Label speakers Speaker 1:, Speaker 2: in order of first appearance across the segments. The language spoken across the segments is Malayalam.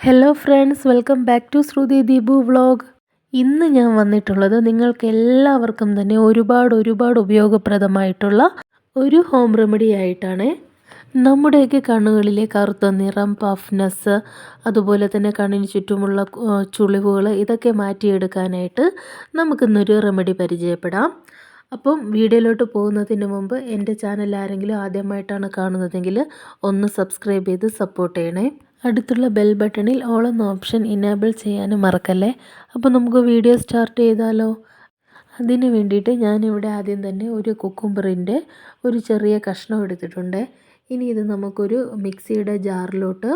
Speaker 1: Hello friends welcome back to Shruti Deepu vlog ഇന്ന് ഞാൻ വന്നിട്ടുള്ളത് നിങ്ങൾക്ക് എല്ലാവർക്കും തന്നെ ഒരുപാട് ഒരുപാട് ഉപയോഗപ്രദമായിട്ടുള്ള ഒരു ഹോം റെമഡി ആയിട്ടാണ്. നമ്മുടെയൊക്കെ കണ്ണുകളിലെ കറുത്ത നിറം പഫ്നെസ് അതുപോലെ തന്നെ കണ്ണിന് ചുറ്റുമുള്ള ചുളിവുകൾ ഇതൊക്കെ മാറ്റിയെടുക്കാനായിട്ട് നമുക്കിന്നൊരു റെമഡി പരിചയപ്പെടാം. അപ്പം വീഡിയോയിലോട്ട് പോകുന്നതിന് മുമ്പ് എന്റെ ചാനൽ ആരെങ്കിലും ആദ്യമായിട്ടാണ് കാണുന്നതെങ്കിൽ ഒന്ന് സബ്സ്ക്രൈബ് ചെയ്ത് സപ്പോർട്ട് ചെയ്യണേ. അടുത്തുള്ള ബെൽ ബട്ടണിൽ ഓൾ എന്ന ഓപ്ഷൻ ഇനേബിൾ ചെയ്യാനും മറക്കല്ലേ? അപ്പോൾ നമുക്ക് വീഡിയോ സ്റ്റാർട്ട് ചെയ്താലോ? അതിന് വേണ്ടിയിട്ട് ഞാനിവിടെ ആദ്യം തന്നെ ഒരു കുക്കുംബറിന്റെ ഒരു ചെറിയ കഷ്ണം എടുത്തിട്ടുണ്ട്. ഇനി ഇത് നമുക്കൊരു മിക്സിയുടെ ജാറിലോട്ട്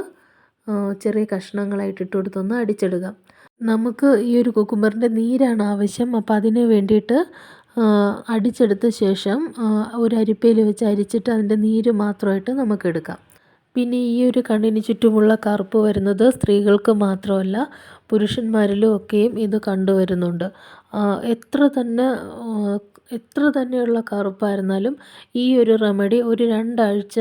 Speaker 1: ചെറിയ കഷ്ണങ്ങളായിട്ട് ഇട്ട് കൊടുത്തൊന്ന് അടിച്ചെടുക്കാം. നമുക്ക് ഈ ഒരു കുക്കുംബറിന്റെ നീരാണ് ആവശ്യം. അപ്പോൾ അതിന് വേണ്ടിയിട്ട് അടിച്ചെടുത്ത ശേഷം ഒരു അരിപ്പയിൽ വെച്ച് അരിച്ചിട്ട് അതിന്റെ നീര് മാത്രമായിട്ട് നമുക്ക് എടുക്കാം. പിന്നെ ഈ ഒരു കണ്ണിന് ചുറ്റുമുള്ള കറുപ്പ് വരുന്നത് സ്ത്രീകൾക്ക് മാത്രമല്ല പുരുഷന്മാരിലും ഒക്കെയും ഇത് കണ്ടുവരുന്നുണ്ട്. എത്ര തന്നെ എത്ര തന്നെയുള്ള കറുപ്പായിരുന്നാലും ഈ ഒരു റെമഡി ഒരു രണ്ടാഴ്ച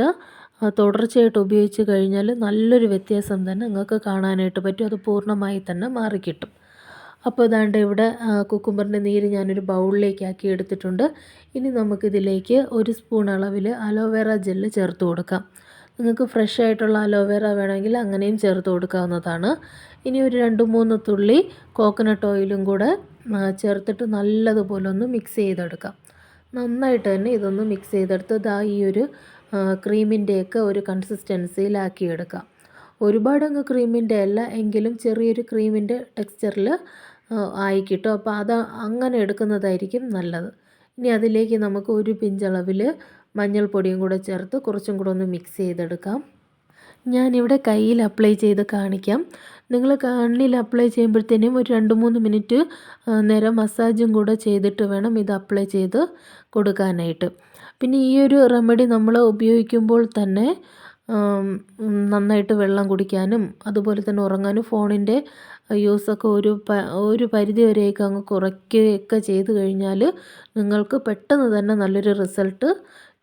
Speaker 1: തുടർച്ചയായിട്ട് ഉപയോഗിച്ച് കഴിഞ്ഞാൽ നല്ലൊരു വ്യത്യാസം തന്നെ നിങ്ങൾക്ക് കാണാനായിട്ട് പറ്റും. അത് പൂർണമായി തന്നെ മാറിക്കിട്ടും. അപ്പോൾ ഇതാണ്ട് ഇവിടെ കുക്കുംബറിന്റെ നീര് ഞാനൊരു ബൗളിലേക്ക് ആക്കി എടുത്തിട്ടുണ്ട്. ഇനി നമുക്കിതിലേക്ക് ഒരു സ്പൂൺ അളവിൽ അലോവേറ ജെല്ല് ചേർത്ത് കൊടുക്കാം. നിങ്ങൾക്ക് ഫ്രഷ് ആയിട്ടുള്ള അലോവേറ വേണമെങ്കിൽ അങ്ങനെയും ചേർത്ത് കൊടുക്കാവുന്നതാണ്. ഇനി ഒരു രണ്ട് മൂന്ന് തുള്ളി കോക്കനട്ട് ഓയിലും കൂടെ ചേർത്തിട്ട് നല്ലതുപോലെ ഒന്ന് മിക്സ് ചെയ്തെടുക്കാം. നന്നായിട്ട് തന്നെ ഇതൊന്ന് മിക്സ് ചെയ്തെടുത്ത് ഇതാ ഈ ഒരു ക്രീമിന്റെയൊക്കെ ഒരു കൺസിസ്റ്റൻസിയിലാക്കിയെടുക്കാം ഒരുപാട് അങ്ങ് ക്രീമിന്റെ അല്ല എങ്കിലും ചെറിയൊരു ക്രീമിന്റെ ടെക്സ്ചറിൽ ആയി കിട്ടും. അപ്പോൾ അത് അങ്ങനെ എടുക്കുന്നതായിരിക്കും നല്ലത്. ഇനി അതിലേക്ക് നമുക്ക് ഒരു പിഞ്ചളവിൽ മഞ്ഞൾപ്പൊടിയും കൂടെ ചേർത്ത് കുറച്ചും കൂടെ ഒന്ന് മിക്സ് ചെയ്തെടുക്കാം. ഞാനിവിടെ കയ്യിൽ അപ്ലൈ ചെയ്ത് കാണിക്കാം. നിങ്ങൾ കണ്ണിൽ അപ്ലൈ ചെയ്യുമ്പോഴത്തേനും ഒരു രണ്ട് മൂന്ന് മിനിറ്റ് നേരം മസാജും കൂടെ ചെയ്തിട്ട് വേണം ഇത് അപ്ലൈ ചെയ്ത് കൊടുക്കാനായിട്ട്. പിന്നെ ഈ ഒരു റെമഡി നമ്മൾ ഉപയോഗിക്കുമ്പോൾ തന്നെ നന്നായിട്ട് വെള്ളം കുടിക്കാനും അതുപോലെ തന്നെ ഉറങ്ങാനും ഫോണിന്റെ യൂസൊക്കെ ഒരു ഒരു പരിധി വരെയൊക്കെ അങ്ങ് കുറയ്ക്കുകയൊക്കെ ചെയ്ത് കഴിഞ്ഞാൽ നിങ്ങൾക്ക് പെട്ടെന്ന് തന്നെ നല്ലൊരു റിസൾട്ട്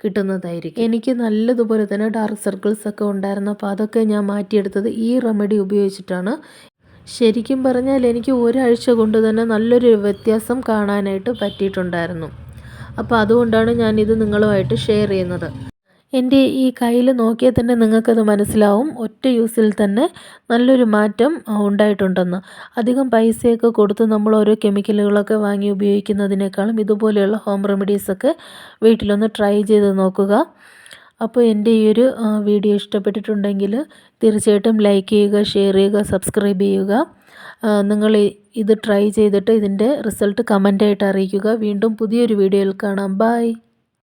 Speaker 1: കിട്ടുന്നതായിരിക്കും. എനിക്ക് നല്ലതുപോലെ തന്നെ ഡാർക്ക് സർക്കിൾസ് ഒക്കെ ഉണ്ടായിരുന്നു അപ്പോൾ അതൊക്കെ ഞാൻ മാറ്റിയെടുത്തത് ഈ റെമഡി ഉപയോഗിച്ചിട്ടാണ്. ശരിക്കും പറഞ്ഞാൽ എനിക്ക് ഒരാഴ്ച കൊണ്ട് തന്നെ നല്ലൊരു വ്യത്യാസം കാണാനായിട്ട് പറ്റിയിട്ടുണ്ടായിരുന്നു. അപ്പോൾ അതുകൊണ്ടാണ് ഞാനിത് നിങ്ങളുമായിട്ട് ഷെയർ ചെയ്യുന്നത്. എന്റെ ഈ കയ്യിൽ നോക്കിയാൽ തന്നെ നിങ്ങൾക്കത് മനസ്സിലാവും. ഒറ്റ യൂസിൽ തന്നെ നല്ലൊരു മാറ്റം ഉണ്ടായിട്ടുണ്ടെന്ന്. അധികം പൈസയൊക്കെ കൊടുത്ത് നമ്മൾ ഓരോ കെമിക്കലുകളൊക്കെ വാങ്ങി ഉപയോഗിക്കുന്നതിനേക്കാളും ഇതുപോലെയുള്ള ഹോം റെമഡീസൊക്കെ വീട്ടിലൊന്ന് ട്രൈ ചെയ്ത് നോക്കുക. അപ്പോൾ എന്റെ ഈ ഒരു വീഡിയോ ഇഷ്ടപ്പെട്ടിട്ടുണ്ടെങ്കിൽ തീർച്ചയായിട്ടും ലൈക്ക് ചെയ്യുക ഷെയർ ചെയ്യുക സബ്സ്ക്രൈബ് ചെയ്യുക. നിങ്ങൾ ഇത് ട്രൈ ചെയ്തിട്ട് ഇതിന്റെ റിസൾട്ട് കമന്റായിട്ട് അറിയിക്കുക. വീണ്ടും പുതിയൊരു വീഡിയോയിൽ കാണാം. ബൈ.